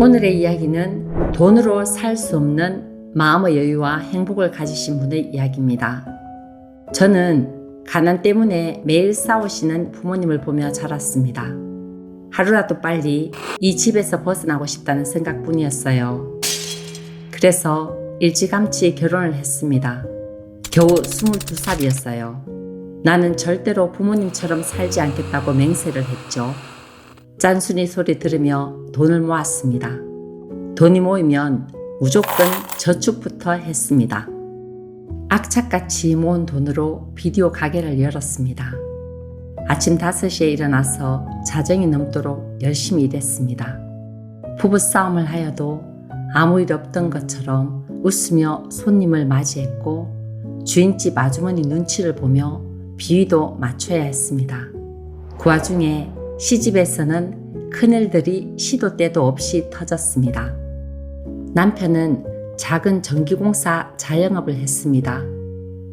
오늘의 이야기는 돈으로 살 수 없는 마음의 여유와 행복을 가지신 분의 이야기입니다. 저는 가난 때문에 매일 싸우시는 부모님을 보며 자랐습니다. 하루라도 빨리 이 집에서 벗어나고 싶다는 생각뿐이었어요. 그래서 일찌감치 결혼을 했습니다. 겨우 22살이었어요. 나는 절대로 부모님처럼 살지 않겠다고 맹세를 했죠. 짠순이 소리 들으며 돈을 모았습니다. 돈이 모이면 무조건 저축부터 했습니다. 악착같이 모은 돈으로 비디오 가게를 열었습니다. 아침 5시에 일어나서 자정이 넘도록 열심히 일했습니다. 부부싸움을 하여도 아무 일 없던 것처럼 웃으며 손님을 맞이했고 주인집 아주머니 눈치를 보며 비위도 맞춰야 했습니다. 그 와중에 시집에서는 큰일들이 시도 때도 없이 터졌습니다. 남편은 작은 전기공사 자영업을 했습니다.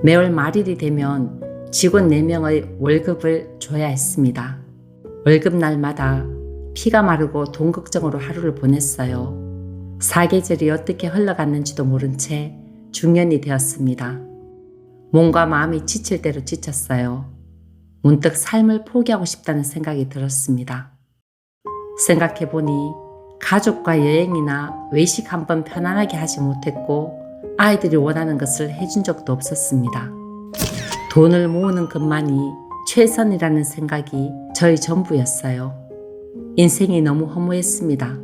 매월 말일이 되면 직원 4명의 월급을 줘야 했습니다. 월급날마다 피가 마르고 돈 걱정으로 하루를 보냈어요. 사계절이 어떻게 흘러갔는지도 모른 채 중년이 되었습니다. 몸과 마음이 지칠 대로 지쳤어요. 문득 삶을 포기하고 싶다는 생각이 들었습니다. 생각해보니 가족과 여행이나 외식 한 번 편안하게 하지 못했고 아이들이 원하는 것을 해준 적도 없었습니다. 돈을 모으는 것만이 최선이라는 생각이 저희 전부였어요. 인생이 너무 허무했습니다.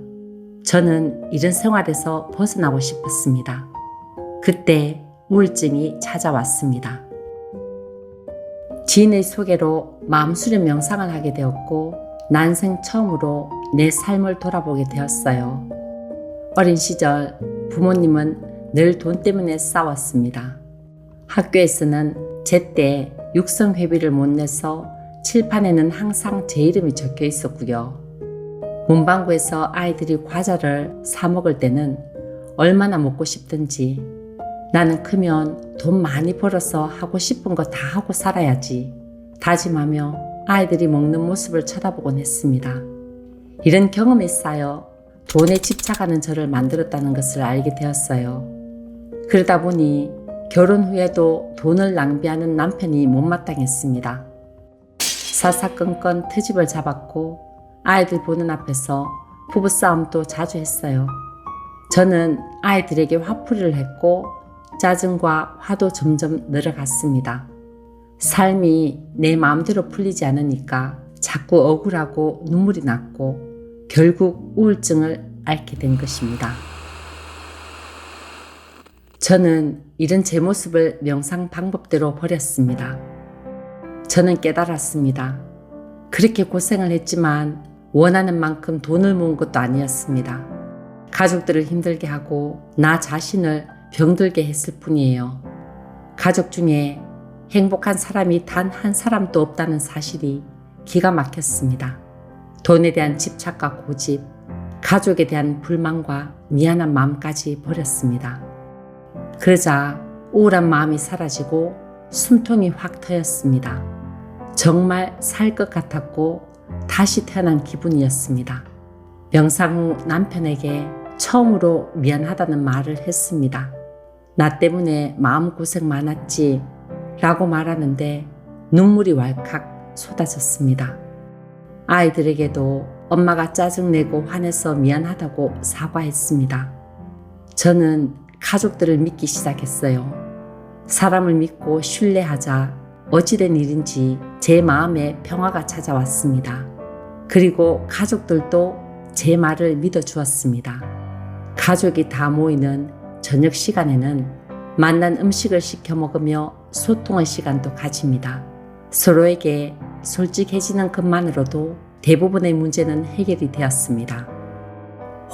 저는 이런 생활에서 벗어나고 싶었습니다. 그때 우울증이 찾아왔습니다. 지인의 소개로 마음수련 명상을 하게 되었고 난생 처음으로 내 삶을 돌아보게 되었어요. 어린 시절 부모님은 늘 돈 때문에 싸웠습니다. 학교에서는 제때 육성 회비를 못 내서 칠판에는 항상 제 이름이 적혀 있었고요. 문방구에서 아이들이 과자를 사 먹을 때는 얼마나 먹고 싶든지 나는 크면 돈 많이 벌어서 하고 싶은 거 다 하고 살아야지 다짐하며 아이들이 먹는 모습을 쳐다보곤 했습니다. 이런 경험이 쌓여 돈에 집착하는 저를 만들었다는 것을 알게 되었어요. 그러다 보니 결혼 후에도 돈을 낭비하는 남편이 못마땅했습니다. 사사건건 트집을 잡았고 아이들 보는 앞에서 부부싸움도 자주 했어요. 저는 아이들에게 화풀이를 했고 짜증과 화도 점점 늘어갔습니다. 삶이 내 마음대로 풀리지 않으니까 자꾸 억울하고 눈물이 났고 결국 우울증을 앓게 된 것입니다. 저는 이런 제 모습을 명상 방법대로 버렸습니다. 저는 깨달았습니다. 그렇게 고생을 했지만 원하는 만큼 돈을 모은 것도 아니었습니다. 가족들을 힘들게 하고 나 자신을 병들게 했을 뿐이에요. 가족 중에 행복한 사람이 단 한 사람도 없다는 사실이 기가 막혔습니다. 돈에 대한 집착과 고집, 가족에 대한 불만과 미안한 마음까지 버렸습니다. 그러자 우울한 마음이 사라지고 숨통이 확 트였습니다. 정말 살 것 같았고 다시 태어난 기분이었습니다. 명상 후 남편에게 처음으로 미안하다는 말을 했습니다. 나 때문에 마음고생 많았지 라고 말하는데 눈물이 왈칵 쏟아졌습니다. 아이들에게도 엄마가 짜증내고 화내서 미안하다고 사과했습니다. 저는 가족들을 믿기 시작했어요. 사람을 믿고 신뢰하자 어찌된 일인지 제 마음에 평화가 찾아왔습니다. 그리고 가족들도 제 말을 믿어주었습니다. 가족이 다 모이는 저녁 시간에는 만난 음식을 시켜 먹으며 소통의 시간도 가집니다. 서로에게 솔직해지는 것만으로도 대부분의 문제는 해결이 되었습니다.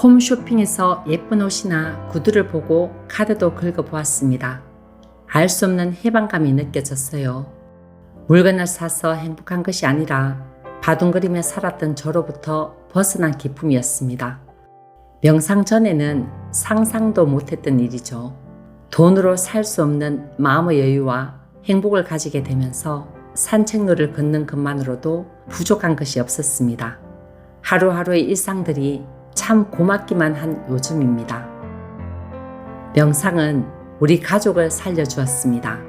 홈쇼핑에서 예쁜 옷이나 구두를 보고 카드도 긁어보았습니다. 알 수 없는 해방감이 느껴졌어요. 물건을 사서 행복한 것이 아니라 바둥거리며 살았던 저로부터 벗어난 기쁨이었습니다. 명상 전에는 상상도 못했던 일이죠. 돈으로 살 수 없는 마음의 여유와 행복을 가지게 되면서 산책로를 걷는 것만으로도 부족한 것이 없었습니다. 하루하루의 일상들이 참 고맙기만 한 요즘입니다. 명상은 우리 가족을 살려주었습니다.